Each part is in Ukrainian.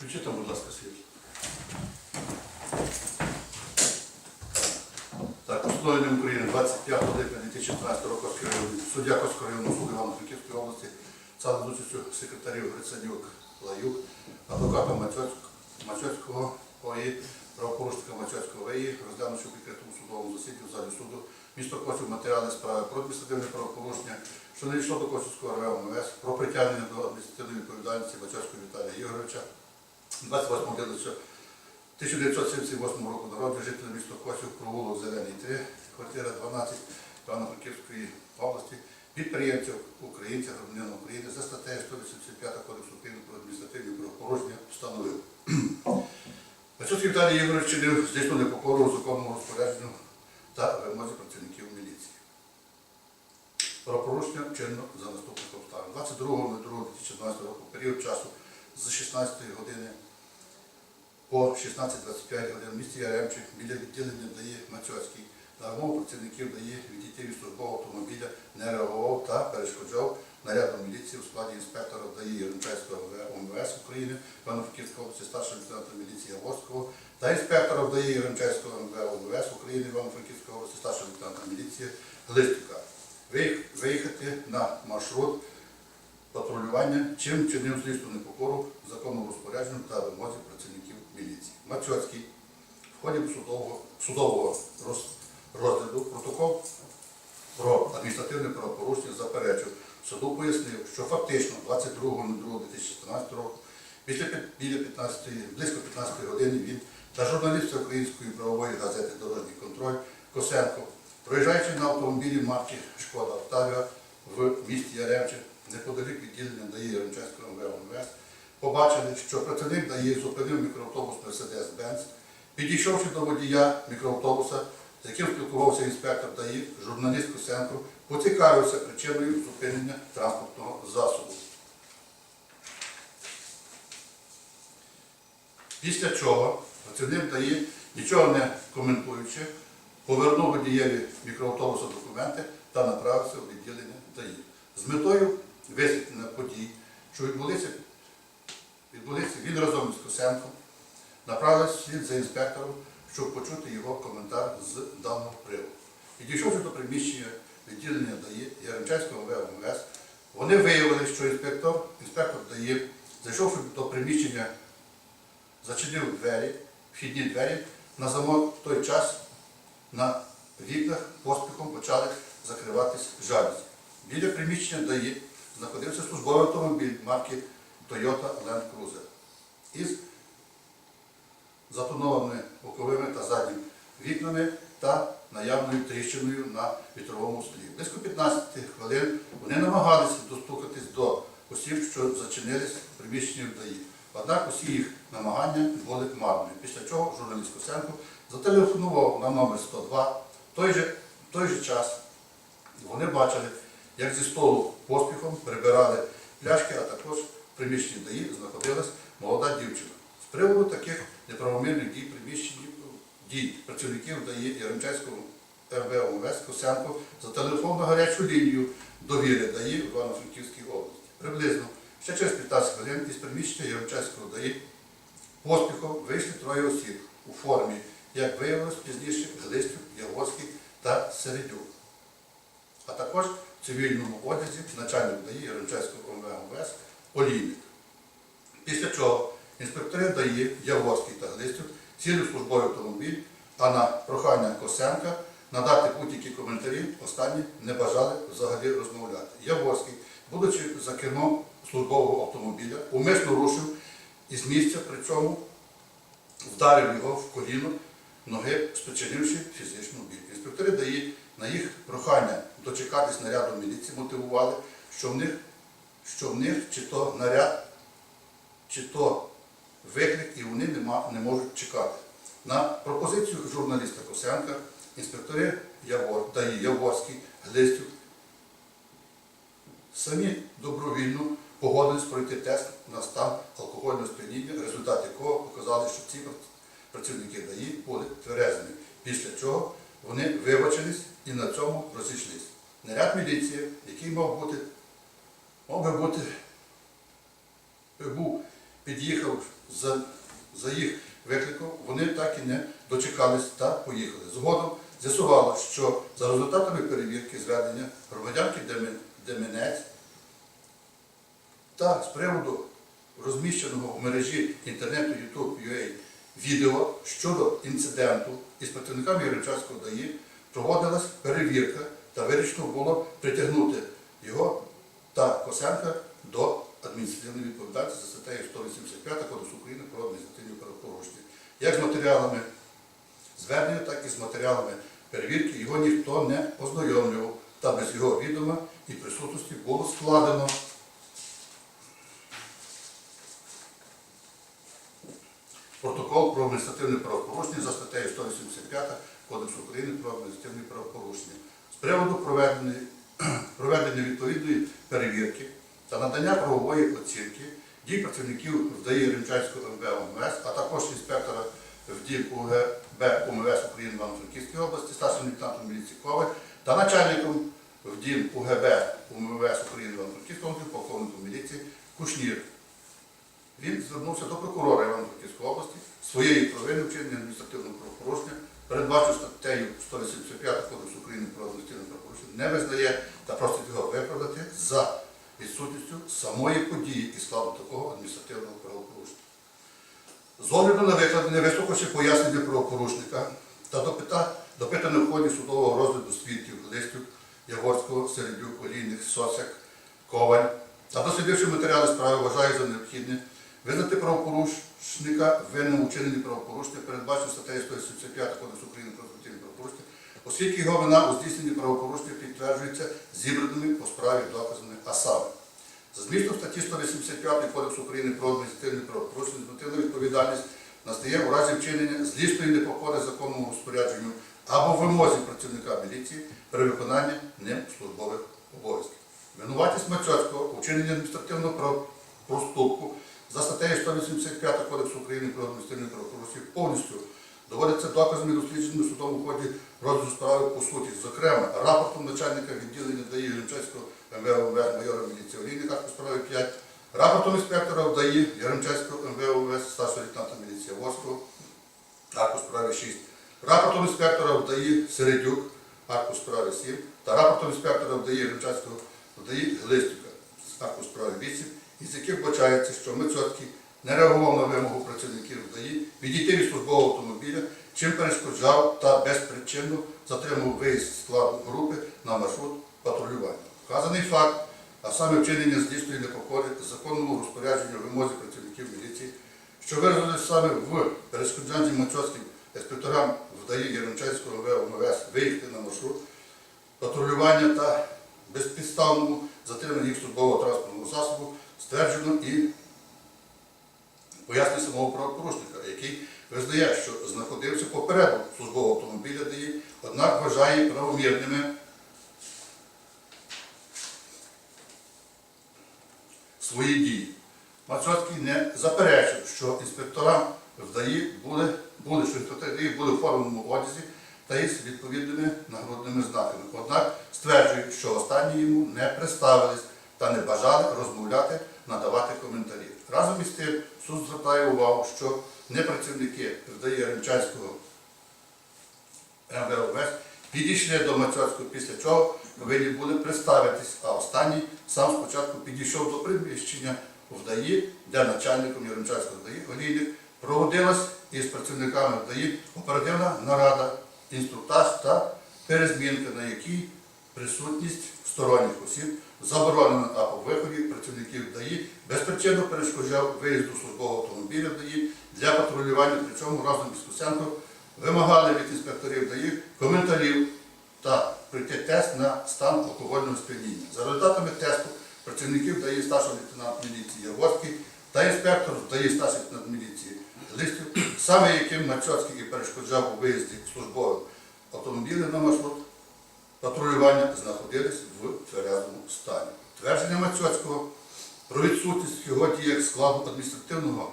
Включіть там, будь ласка, світло. Так, постановленням України 25 липня 2013 року суддя Коського районного суду Івано-Франківської області стали з участю секретарів Грицанюк Лаюк, адвоката Мацьоцького, ОІ, правопорушника Мацьоцького ВІ, розглянувши в відкритому судовому засіданні в залі суду місто Косів матеріали справи про адміністративне правопорушення, що не йшло до Косівського МВС, про притягнення до адміністративної відповідальності Мацьоцького Віталія Ігоровича, 28 11 1978 року народження жителя міста Косів, провулок Зелений 3, квартира 12 Івано-Франківської області, підприємців українця, громадянина України за статтею 185 Кодексу України про адміністративні правопорушення встановив. Мачуцький Віталій Ігорович чинив здійснив непокору законному розпорядженню та вимозі працівників міліції. Правопорушення вчинено за наступних обставин. 22.02.2012 року, період часу з 16 години по 16.25 годин в місті Яремче біля відділення ДАІ Мацьоцький. На вимогу працівників ДАІ відійти від службового автомобіля не реагував та перешкоджав нарядом міліції у складі інспектора ДАІ Європейського УМВС України Івано-Франківської області старшого лейтенанта міліції Яворського. Та інспектора ДАІ Європейського УМВС України Івано-Франківської області старшого лейтенанта міліції Глистика виїхати на маршрут патрулювання, чим чинив злісну непокору законному розпорядженню та вимозі працівників міліції. Мацьоцький в ході судового, судового роз- розгляду протокол про адміністративне правопорушення заперечив. Суду пояснив, що фактично 22.02.2014 року після біля 15, близько 15 години він та журналіст української правової газети Дорожній контроль Косенко, проїжджаючи на автомобілі марки Шкода Октавіа в місті Яремче, неподалік відділення ДАІ Яремчанського МВС, побачили, що працівник ДАІ зупинив мікроавтобус Mercedes-Benz, підійшовши до водія мікроавтобуса, з яким спілкувався інспектор ДАІ, журналіст Косенко, поцікавився причиною зупинення транспортного засобу. Після чого працівник ДАІ, нічого не коментуючи, повернув водієві мікроавтобуса документи та направився у відділення ДАІ. З метою висвітлення подій, що відбулися, відбулися він разом із Косенком, направилися слід за інспектором, щоб почути його коментар з даного приводу. Підійшовши до приміщення відділення ДАІ Яремчанського МВС, вони виявили, що інспектор, інспектор ДАІ, зайшовши до приміщення, зачинив двері, вхідні двері, на замок в той час на вікнах поспіхом почали закриватись жалюзі. Біля приміщення ДАІ знаходився службовий автомобіль марки Toyota Land Cruiser із затонованими боковими та задніми вікнами та наявною тріщиною на вітровому склі. Близько 15 хвилин вони намагалися достукатись до осіб, що зачинились в приміщенні ДАІ. Однак усі їх намагання були марними. Після чого журналіст Косенко зателефонував на номер 102. В той же, в той же час вони бачили, як зі столу поспіхом прибирали пляшки, а також в приміщенні ДАІ знаходилась молода дівчина. З приводу таких неправомірних дій приміщень дій працівників ДАІ Яремчанського МВ ОМВС Косенко зателефонував на гарячу лінію довіри ДАІ в Івано-Франківській області. Приблизно ще через 15 хвилин із приміщення Яремчанського ДАІ поспіхом вийшли троє осіб у формі, як виявилось пізніше, Глистюк, Яворський та Середюк а також цивільному одязі начальник ДАІ Яремчанського МВС Олійник. Після чого інспектори ДАІ Яворський та Глистюк сіли в службовий автомобіль, а на прохання Косенка надати будь-які коментарі останні не бажали взагалі розмовляти. Яворський, будучи за кермом службового автомобіля, умисно рушив із місця, причому вдарив його в коліно ноги, спричинивши фізичну біль. Інспектори ДАІ на їх прохання дочекатись наряду міліції мотивували, що в них, що в них чи то наряд, чи то виклик, і вони нема, не можуть чекати. На пропозицію журналіста Косенка інспектори Явор, ДАІ Яворський, Глистюк самі добровільно погодились пройти тест на стан алкогольного сп'яніння, результат якого показали, що ці працівники ДАІ були тверезими, після чого вони вибачились і на цьому розійшлись. Наряд міліції, який мав бути, мав би бути, був під'їхав за, за їх викликом, вони так і не дочекались та поїхали. Згодом з'ясувало, що за результатами перевірки звернення громадянки Демен- Деменець та з приводу розміщеного в мережі інтернету YouTube.ua відео щодо інциденту із працівниками Єричанського ДАІ проводилась перевірка та вирішено було притягнути його та Косенка до адміністративної відповідальності за статтею 185 Кодексу України про адміністративні правопорушення. Як з матеріалами звернення, так і з матеріалами перевірки його ніхто не ознайомлював, та без його відома і присутності було складено протокол про адміністративне правопорушення за статтею 185 Кодексу України про адміністративні правопорушення. З приводу проведеної, проведення відповідної перевірки та надання правової оцінки дій працівників ВДАІ Римчанського МВ ОМВС, а також інспектора ВДІ УГБ УМВС України в Івано-Франківській області, старшим лейтенантом міліції Коваль та начальником ВДІ УГБ УМВС України в Івано-Франківській області, полковником міліції Кушнір. Він звернувся до прокурора Івано-Франківської області своєї провини вчинення адміністративного правопорушення, передбачив статтею 185 Кодексу України про адміністративне правопорушення, не визнає та просить його виправдати за відсутністю самої події і складу такого адміністративного правопорушення. З огляду на викладення, вислухавши пояснення правопорушника та допита, допитане в ході судового розгляду свідків Листюк, Яворського, Середюк, Олійник, Сосяк, Коваль та дослідивши матеріали справи, вважає за необхідне визнати правопорушника винним у вчиненні правопорушення, передбачено статтею 175 Кодексу України про адміністративні правопорушення, оскільки його вина у здійсненні правопорушення підтверджується зібраними по справі доказами, а. За змістом статті 185 Кодексу України про адміністративні правопорушення змінила відповідальність настає у разі вчинення злісної непокори законному розпорядженню або вимозі працівника міліції при виконанні ним службових обов'язків. Винуватість Мацьоцького у вчиненні адміністративного проступку за статтею 185 Кодексу України про адміністративні правопорушення повністю доводиться доказами дослідженими судом у ході розгляду справи по суті. Зокрема, рапортом начальника відділення ДАІ Єремчанського МВОВС майора міліції Олійника по справі 5, рапортом інспектора ДАІ Єремчанського МВОВС старшого лейтенанта міліції Воского, акт по справі 6, рапортом інспектора ДАІ Середюк, по справі 7, та рапортом інспектора ДАІ Єремчанського ДАІ Глистюка, по справі 8, із яких вбачається, що Мицоцький не реагував на вимогу працівників ДАІ відійти від службового автомобіля, чим перешкоджав та безпричинно затримав виїзд складу групи на маршрут патрулювання. Вказаний факт, а саме вчинення злісної непокори законному розпорядженню вимозі працівників міліції, що виразилось саме в перешкоджанні Мацьоцьким інспекторам ВДАІ Єремчанського МВС виїхати на маршрут патрулювання та безпідставному затриманні їх службового транспортного засобу стверджено і пояснення самого правопорушника, який визнає, що знаходився попереду службового автомобіля ДАІ, однак вважає правомірними свої дії. Мацоцький не заперечив, що інспекторам в були, були, що інспектори були в форменому одязі та із відповідними нагрудними знаками. Однак стверджує, що останні йому не представились та не бажали розмовляти, надавати коментарі. Разом із тим суд звертає увагу, що не працівники ВДАІ Ремчанського МВОВС підійшли до Мацьоцького, після чого повинні були представитись, а останній сам спочатку підійшов до приміщення в ДАІ, де начальником Яремчанського ДАІ Олійник проводилась із працівниками ДАІ оперативна нарада, інструктаж та перезмінка, на якій присутність сторонніх осіб заборонена, а по виході працівників ДАІ безпричинно перешкоджав виїзду службового автомобіля ДАІ для патрулювання, причому разом із Косенко вимагали від інспекторів ДАІ коментарів та пройти тест на стан алкогольного сп'яніння. За результатами тесту працівників ДАІ старшого лейтенант міліції Яворський та інспектор ДАІ старший лейтенант міліції Листів, саме яким Мацьоцький і перешкоджав у виїзді службових автомобілів на маршрут патрулювання знаходились в тверезому стані. Твердження Мацьоцького про відсутність його діях складу адміністративного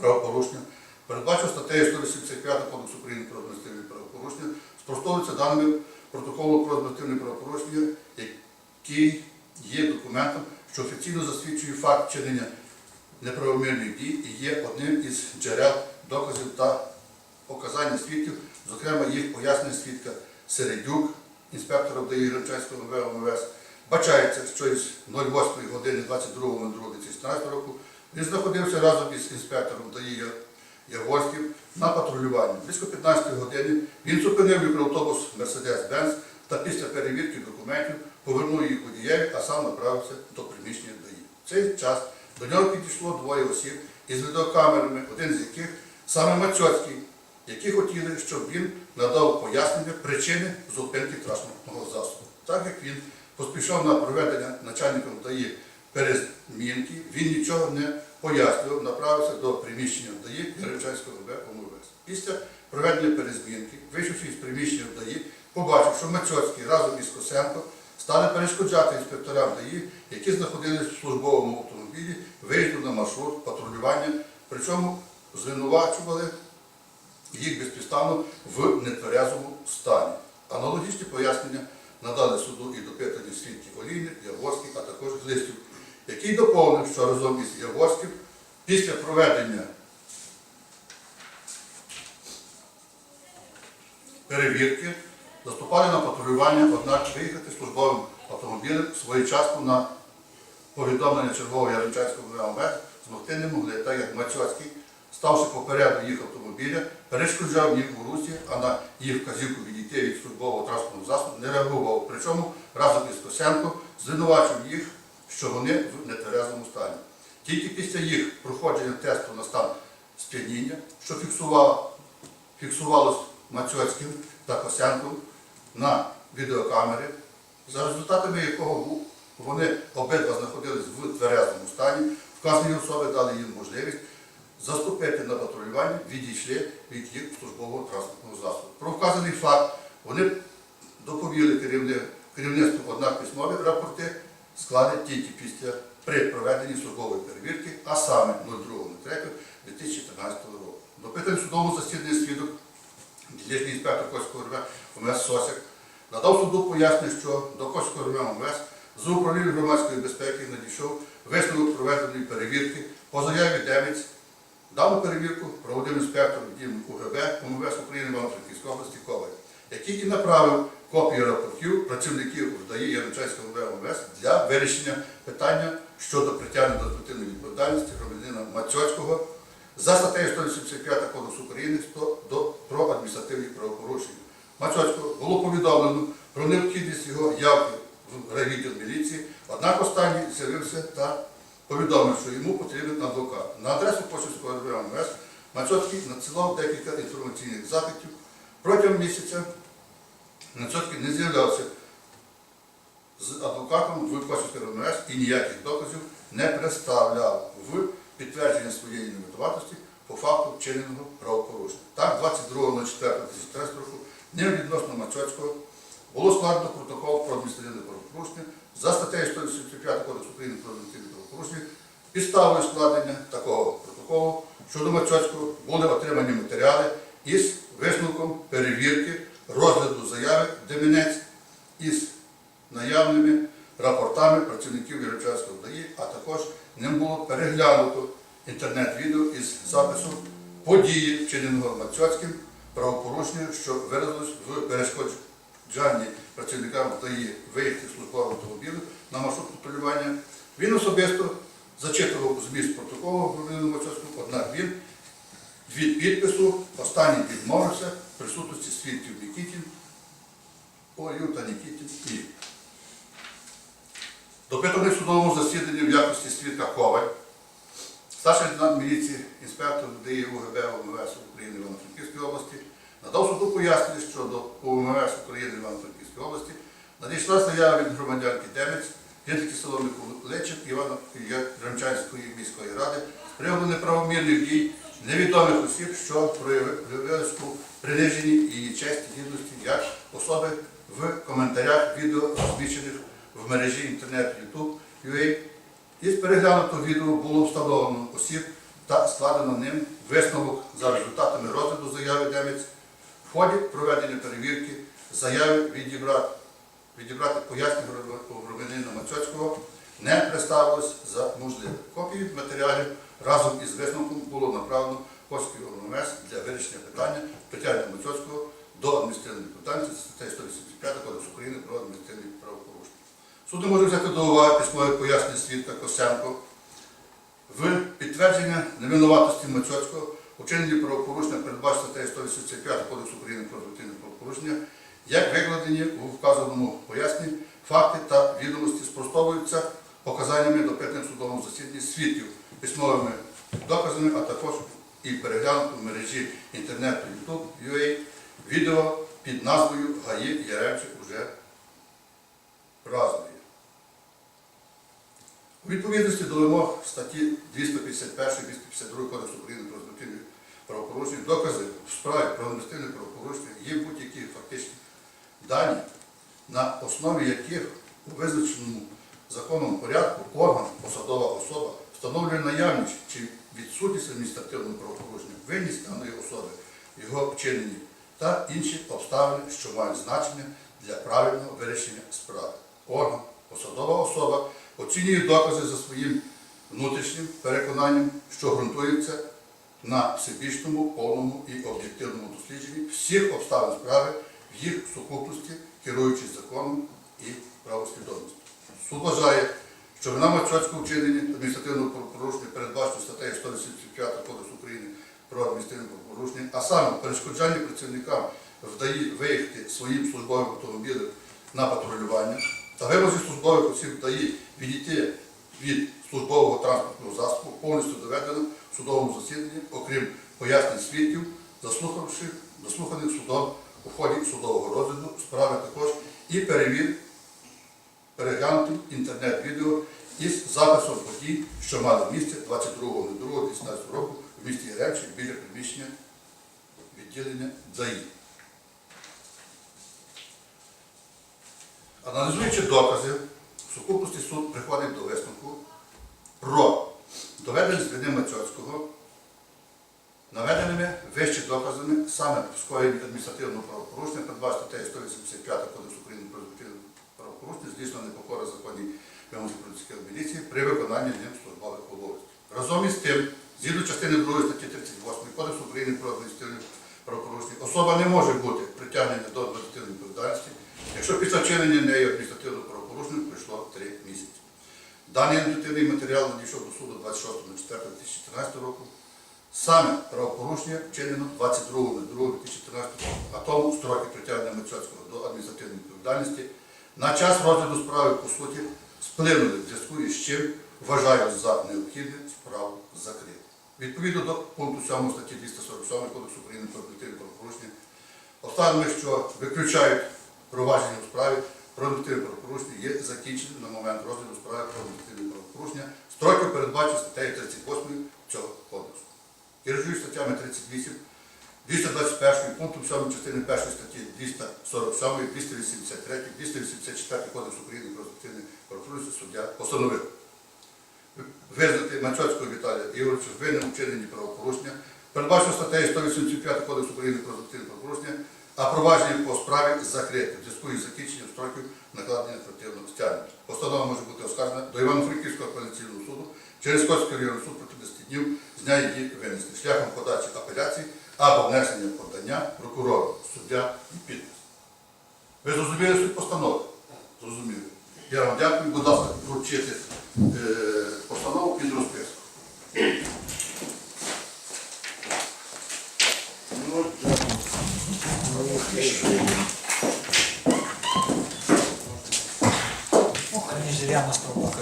правопорушення передбачив статтею 185 Кодексу України про адміністративні правопорушення, спростовується даними протоколу про адміністративне правопорушення, який є документом, що офіційно засвідчує факт вчинення неправомірних дій і є одним із джерел доказів та показання свідків, зокрема їх пояснення свідка Середюк, інспектора ДАІ Гранчанського МВС, Бачається, що із 08 години 22.02.2014 року він знаходився разом із інспектором ДАІ Яворським на патрулюванні. Близько 15 години він зупинив мікроавтобус Mercedes-Benz та після перевірки документів повернув їх водієві, а сам направився до приміщення ДАІ. В цей час до нього підійшло двоє осіб із відеокамерами, один з яких саме Мацьоцький, які хотіли, щоб він надав пояснення причини зупинки транспортного засобу. Так як він поспішав на проведення начальником ДАІ перезмінки, він нічого не пояснював, направився до приміщення ДАІ Яремчанського ВБ ОМВС. Після проведення перезмінки, вийшовши із приміщення ДАІ, побачив, що Мацьоцький разом із Косенко стали перешкоджати інспекторам ДАІ, які знаходились в службовому автомобілі, виїзду на маршрут патрулювання, причому звинувачували їх безпідставно в нетверезому стані. Аналогічні пояснення надали суду і допитані свідки Олійник, Яворський, а також Глистів, який доповнив, що разом із Яворським після проведення перевірки заступали на патрулювання, однак виїхати службовим автомобілем своєчасно на повідомлення чергового Яремчанського МВС змогти не могли, так як Мацьоцький, ставши попереду їх автомобіля, перешкоджав їх у русі, а на їх вказівку відійти від службового транспортного засобу не реагував. Причому разом із Косенко звинувачив їх, що вони в нетверезому стані. Тільки після їх проходження тесту на стан сп'яніння, що фіксувалось Мацьоцьким та Косенком на відеокамери, за результатами якого вони обидва знаходились в тверезому стані, вказані особи дали їм можливість заступити на патрулювання, відійшли від їх службового транспортного засобу. Про вказаний факт вони доповіли керівництву, однак письмові рапорти складені тільки після при проведенні службової перевірки, а саме 02.03.2013 року. Допитаний судовому засіданні свідок дільничний інспектор Коського РВ ОМС Сосяк надав суду пояснення, що до Коського РВ ОМС з управління громадської безпеки надійшов висновок проведеної перевірки по заяві Демець. Дану перевірку проводив інспектор відділу УГБ ОМВС України Івано-Франківської області Коваль, який і направив копії рапортів працівників ДАІ Яничайського ОМВ для вирішення питання щодо притягнення до адміністративної відповідальності громадянина Мацьоцького за статтею 185 Кодексу України про адміністративні правопорушення. Мацьоцького було повідомлено про необхідність його явки в райвідділ міліції, однак останній з'явився та повідомив, що йому потрібен адвокат. На адресу Почівського РВ МВС Мацьоцький надсилав декілька інформаційних запитів. Протягом місяця Мацьоцький не з'являвся з адвокатом в Почівського РВ МВС і ніяких доказів не представляв в підтвердження своєї невинуватості по факту вчиненого правопорушення. Так, 22.04.2013 року ним відносно Мацьоцького було складено протокол про адміністративне правопорушення за статтею 175 Кодексу України про адміністративне правопорушення. Підставою складення такого протоколу щодо Мацьоцького були отримані матеріали із висновком перевірки розгляду заяви Демінець із наявними рапортами працівників Єрочанського ДАІ, а також ним було переглянуто інтернет-відео із записом події, вчиненого Мацьоцьким, правопорушення, що виразилось в перешкоджанні працівникам ДАІ виїхати службового автомобілю на маршрут патрулювання. Він особисто зачитував зміст протоколу громадянину Мацьоцькому, однак він від підпису останній відмовився присутності свідків Нікітін, Олю та Нікітін. І Допитаний в судовому засіданні в якості свідка Коваль, старший лейтенант міліції, інспектор ДІ УГБ ОМВС України Івано-Франківської області, надав суду пояснення щодо УМВС України Івано-Франківської області, надійшла заява від громадянки Демець, жительки село Миколичин Івано Ремчанської міської ради з неправомірних дій невідомих осіб, що проявились у приниженні її честі гідності як особи в коментарях відео розміщених в мережі інтернет YouTube UA. Із переглянутого відео було встановлено осіб та складено ним висновок за результатами розгляду заяви Демець. В ході проведення перевірки заяви відібрати, відібрати пояснення громадянина Мацьоцького не представилось за можливе. Копії матеріалів разом із висновком було направлено Коський ОМС для вирішення питання Тетяни Мацьоцького до адміністративної відповідальності статтею 185 Кодексу України про адміністративні правопорушення. Суд може взяти до уваги письмове пояснення свідка Косенко в підтвердження невинуватості Мацьоцького у правопорушення передбачено статтею 185 Кодексу України про адміністративне правопорушення, як викладені у вказаному поясненні факти та відомості спростовуються показаннями до п'ятим судовому засіданні свідків, письмовими доказами, а також і переглянуто в мережі інтернету YouTube.ua відео під назвою ГАІ Яремчик уже празднує. У відповідності до вимог статті 251-252 Кодексу України про адміністративні правопорушення, докази в справі про адміністративне правопорушення є будь-які фактичні дані, на основі яких у визначеному законному порядку орган, посадова особа встановлює наявність чи відсутність адміністративного правопорушення, винність даної особи, його вчинені та інші обставини, що мають значення для правильного вирішення справи. Орган, посадова особа оцінює докази за своїм внутрішнім переконанням, що ґрунтуються на всебічному, повному і об'єктивному дослідженні всіх обставин справи в їх сукупності, керуючись законом і правослідовністю. Суд вважає, що вина Мацьоцького вчинення адміністративного правопорушення передбачено статтею 185 Кодексу України про адміністративне правопорушення, а саме перешкоджання працівникам вдає виїхати своїм службовим автомобілем на патрулювання та вимозі службових осіб вдає відійти від службового транспортного засобу повністю доведено в судовому засіданні, окрім пояснень свідків, заслухавши заслуханих судом у ході судового розгляду справи також і перевір переглянутим інтернет-відео із записом подій, що мали місце 22.02.2016 року в місті Яремчик біля приміщення відділення ДАІ. Аналізуючи докази, в сукупності суд приходить до висновку про доведеність вини Мацьоцького наведеними вище доказами саме в скоєнні адміністративного правопорушення, передбачено статтею 185 Кодексу України про правопорушення, здійснено непокора законній вимоги поліцейської міліції при виконанні ним службових обов'язків. Разом із тим, згідно частини 2 статті 38 Кодексу України про адміністративне правопорушення, особа не може бути притягнена до адміністративної відповідальності, якщо після вчинення нею адміністративного правопорушення пройшло 3 місяці. Даний адміністративний матеріал надійшов до суду 26.04.2014 року. Саме правопорушення вчинено 22.02.2014 року, а тому строки притягнення Мицьоцького до адміністративної відповідальності на час розгляду справи, по суті, сплинули в зв'язку із чим вважаю за необхідне справу закрити. Відповідно до пункту 7 статті 247 Кодексу України про адміністративне правопорушення, обставини, що виключають провадження у справі про адміністративне правопорушення, є закінченим на момент розгляду справи про адміністративне правопорушення, строків передбачено статтею 38 цього кодексу. Керуючись статтями 38, 221 пунктом 7 частини 1 статті 247, 283, 284 Кодексу України про адміністративне правопорушення суддя постановив визнати Мацьоцького Віталія Ігоровича винним вчиненні правопорушення, передбачено статтею 185 Кодексу України про адміністративне правопорушення, а провадження по справі закрите в зв'язку із закінченням строків накладення адміністративного стягнення. Постанова може бути оскаржена до Івано-Франківського апеляційного суду через Коцький районний суд проти 10 днів з дня її винесення шляхом подачі апеляції або внесення подання прокурору, суддя і підпис. Ви зрозуміли суть постанови? Зрозуміли. Я вам дякую, будь ласка, вручити е, постанову під розписку. Ох, они же реально столбака.